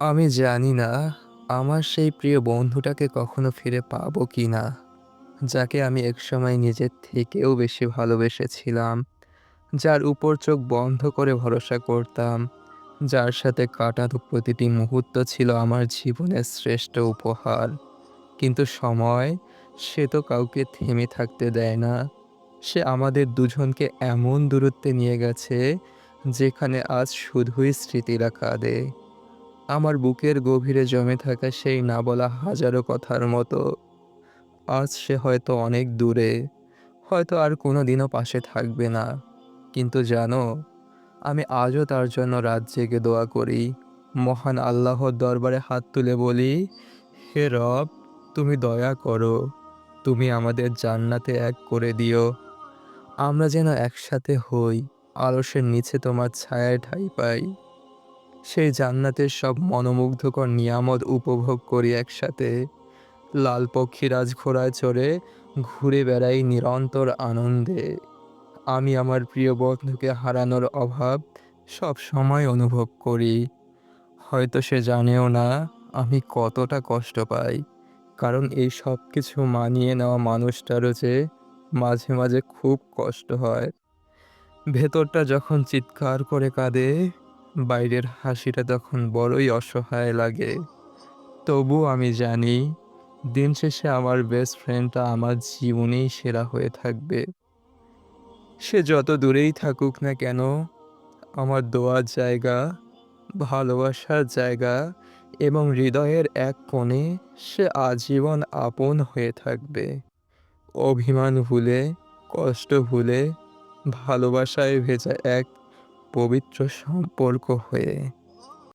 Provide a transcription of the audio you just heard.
আমি জানি না আমার সেই প্রিয় বন্ধুটাকে কখনো ফিরে পাবো কি না। যাকে আমি একসময় নিজের থেকেও বেশি ভালোবেসেছিলাম, যার উপর চোখ বন্ধ করে ভরসা করতাম, যার সাথে কাটানো প্রতিটি মুহূর্ত ছিল আমার জীবনের শ্রেষ্ঠ উপহার। কিন্তু সময়, সে তো কাউকে থেমে থাকতে দেয় না। সে আমাদের দুজনকে এমন দূরত্বে নিয়ে গেছে, যেখানে আজ শুধুই স্মৃতিরা কাঁদে। আমার বুকের গভীরে জমে থাকা সেই না বলা হাজারো কথার মতো। আজ সে হয়তো অনেক দূরে, হয়তো আর কোনো দিনও পাশে থাকবে না। কিন্তু জানো, আমি আজও তার জন্য রাত জেগে দোয়া করি। মহান আল্লাহর দরবারে হাত তুলে বলি, হে রব, তুমি দয়া করো। তুমি আমাদের জান্নাতে এক করে দিও। আমরা যেন একসাথে হই আলসের নিচে তোমার ছায়ায় ঠাঁই পাই। সেই জান্নাতের সব মনোমুগ্ধকর নিয়ামত উপভোগ করি একসাথে। লাল পক্ষী রাজঘোড়ায় চড়ে ঘুরে বেড়াই নিরন্তর আনন্দে। আমি আমার প্রিয় বন্ধুকে হারানোর অভাব সব সময় অনুভব করি। হয়তো সে জানেও না আমি কতটা কষ্ট পাই, কারণ এই সব কিছু মানিয়ে নেওয়া মানুষটারও যে মাঝে মাঝে খুব কষ্ট হয়। ভেতরটা যখন চিৎকার করে কাঁদে বাইরের হাসিটা তখন বড়ই অসহায় লাগে। তবু আমি জানি, দিন শেষে আমার বেস্ট ফ্রেন্ডটা আমার জীবনেই সেরা হয়ে থাকবে। সে যত দূরেই থাকুক না কেন, আমার দোয়ার জায়গা, ভালোবাসার জায়গা এবং হৃদয়ের এক কোণে সে আজীবন আপন হয়ে থাকবে। অভিমান ভুলে, কষ্ট ভুলে, ভালোবাসায় ভেজা এক পবিত্র সম্পর্ক হয়ে